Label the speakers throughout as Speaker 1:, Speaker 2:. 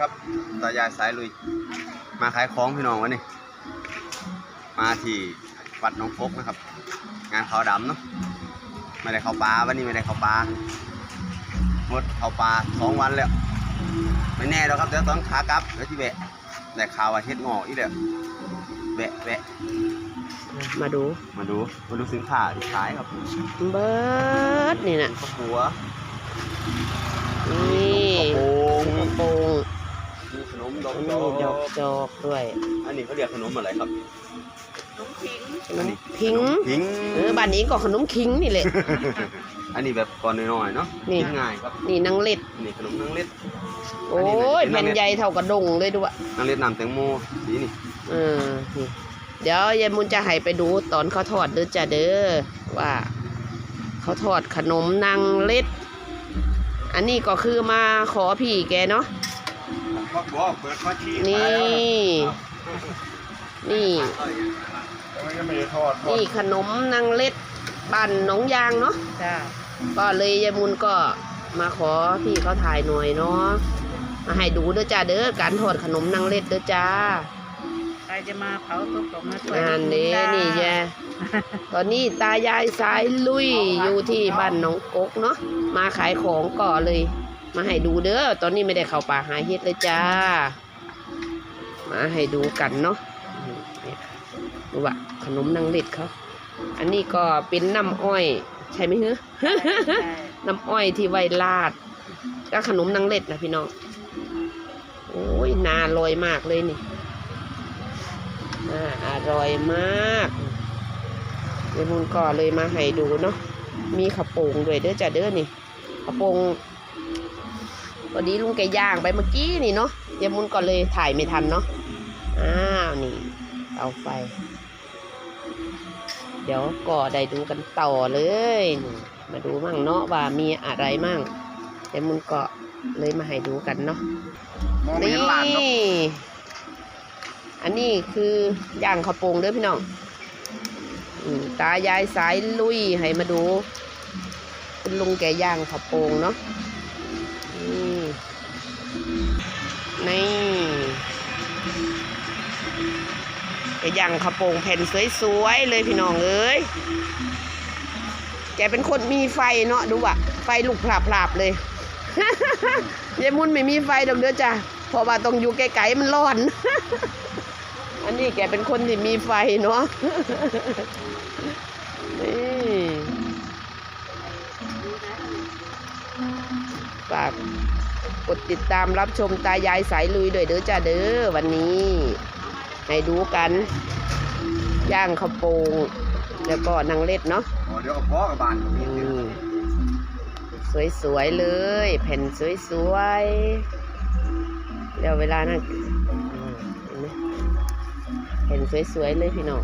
Speaker 1: ครับตายายสายลุย มาขายของพี่น้องวันนี้ มาที่วัดหน้องพกนะครับ งานเขาวดำเนาะไม่ได้เข้าปลาวันนี้ไม่ได้เข้าปลาหมดเข้าปลาสองวันแล้วไม่แน่หรอกครับเดี๋ยวตอนขากลับเดี๋ยวที่แบะแต่ข่าวว่าเฮ็ดงอกอีกแล้วแบะแบะ
Speaker 2: มาดู
Speaker 1: มาดูมาดูสินค้าที่ขายครับ
Speaker 2: เบิร์ดนี่น่ะ
Speaker 1: ข้าวหัว
Speaker 2: นี่
Speaker 1: ข้าวโพง
Speaker 2: กระโปรง
Speaker 1: มีขนมดอก
Speaker 2: นี่ดอกจอกด้วย
Speaker 1: อันนี้เขาเรียกขนมอะไรครับ
Speaker 2: ขนมพิง
Speaker 1: พิง
Speaker 2: เออบ้านนี้ก็ขนมคิงนี่แหละ
Speaker 1: อันนี้แบบก่อนน้อยๆเนาะ
Speaker 2: นี่
Speaker 1: กินง่ายครับ
Speaker 2: นี่นางเล็ด
Speaker 1: อันนี้ขนมนางเล็ด
Speaker 2: โอ้ยแผ่นใหญ่เท่ากระดงเลยด้วย
Speaker 1: นางเล็ดน้ำแตงโมสีนี่
Speaker 2: เออนี่เดี๋ยวยายมุนจะให้ไปดูตอนเขาทอดเด้อจ้ะเด้อว่าเขาทอดขนมนางเล็ด อันนี้ก็คือมาขอพี่แกเนาะ
Speaker 1: พ่อบอกเปิดข้อชี้
Speaker 2: นี่ นี่
Speaker 1: มันก็ไม่ได้ทอดทอด
Speaker 2: นี่ขนมนางเล็ดบ้านหนองยางเนาะ
Speaker 3: จ้า
Speaker 2: ก็เลยยายมุนก็มาขอพี่เขาถ่ายหน่อยเนาะ มาให้ดูเด้อจ้าเด้อการทอดขนมนางเล็ดเด้อจ้า
Speaker 3: ใครจะมาเผาตุ๊กตกมาช่วย
Speaker 2: งานนี้นี่แย่ตอนนี้ตายายสายลุยอยู่ที่บ้านหนองกกเนาะ มาขายของก่อเลย มาให้ดูเด้อ ตอนนี้ไม่ได้เข้าป่าหาเฮ็ดเลยจ้า มาให้ดูกันเนาะนี่ค่ะดูว่าขนมนางเล็ดเขา อันนี้ก็เป็นน้ำอ้อย ใช่ไหมเฮ้
Speaker 3: ใช่
Speaker 2: น้ำอ้อยที่ไว้ลาด ก็ขนมนางเล็ดนะพี่น้อง โอ้ยนาอร่อยมากเลยนี่น่าอร่อยมากเดี๋ยวมุนก็เลยมาให้ดูเนาะ มีข้าวโป่งด้วยเด้อจ้ะเด้อนี่ข้าวโป่ง พอดีลุงแกย่างไปเมื่อกี้นี่เนาะเยวมุนก็เลยถ่ายไม่ทันเนาะอ้าวนี่เอาไฟ เดี๋ยวก็ได้ดูกันต่อเลย มาดูมั่งเนาะว่ามีอะไรมั่งเยวมุนก็เลยมาให้ดูกันเนาะนี่อันนี้คือย่างข้าวโป่งเด้อพี่น้องตายายสายลุยให้มาดู คุณลุงแกย่างข้าวโป่งเนาะ นี่นี่แกย่างข้าวโป่งแผ่นสวยๆเลยพี่น้องเอ้ยแกเป็นคนมีไฟเนาะดูว่ะไฟลุกพลาบๆเลยยายมุนไม่มีไฟดอกเด้อจ้ะเพราะว่าต้องอยู่ไกลๆมันร้อน อันนี้แกเป็นคนที่มีไฟเนาะ กดติดตามรับชมตายายสายลุยด้วยเด้อจ้าเด้อวันนี้ให้ดูกัน ย่างข้าวโป่งแล้วก็นางเล็ดเนาะ
Speaker 1: อ๋อเดี๋ยวเอาพ่อกับบานกับพี่
Speaker 2: อืมสวยๆเลย แผ่นสวยๆเดี๋ยวเวลานั่นอืมเห็นไหมแผ่นสวยๆเลยพี่น้อง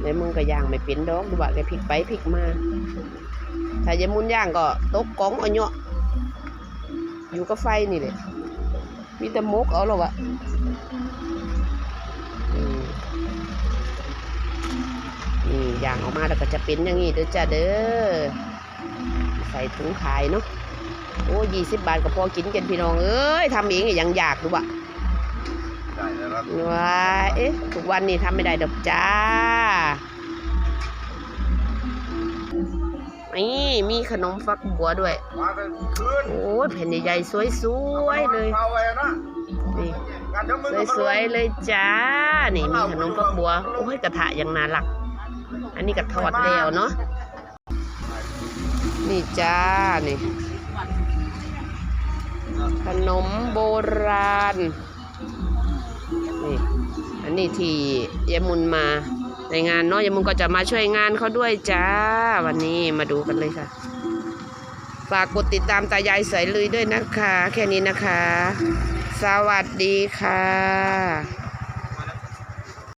Speaker 2: แล้วมึงก็ย่างไม่เป็นดอกดูว่าแกพลิกไปพลิกมา ถ้าอยามุนย่างก็ตกกองเอาเนาะ อยู่กับไฟนี่เลยมีแต่มกเอาหรอวะอืมนี่ย่างออกมาแล้วก็จะเป็นอย่างนี้เด้อจ้าเด้อใส่ถุงขายเนาะโอ้ยี่สิบบาทก็พอกินกันพี่น้องเอ้ยทำเองยังอยากดูวะ
Speaker 1: ได้แล้วครับ
Speaker 2: ว้าเอ๊ะทุกวันนี้ทำไม่ได้ดอกจ้า ขนมฟักบัวด้วย
Speaker 1: มาเป็นคืน
Speaker 2: โอ้ยแผ่นใหญ่ๆ สวยๆ เลย
Speaker 1: เอาไว้นะ
Speaker 2: นี่
Speaker 1: งานเดี๋ยวมึงก็มา
Speaker 2: สวยๆ เลยจ้า นี่มีขนมฟักบัว โอ้ยกระทะยังน่ารัก อันนี้กระทอดแล้วเนาะ นี่จ้า นี่ ขนมโบราณ นี่ อันนี้ที่ยายมุนมาในงานเนาะยายมุนก็จะมาช่วยงานเขาด้วยจ้า วันนี้มาดูกันเลยค่ะ ฝากกดติดตามตายายสายลุยด้วยนะคะ แค่นี้นะคะ สวัสดีค่ะ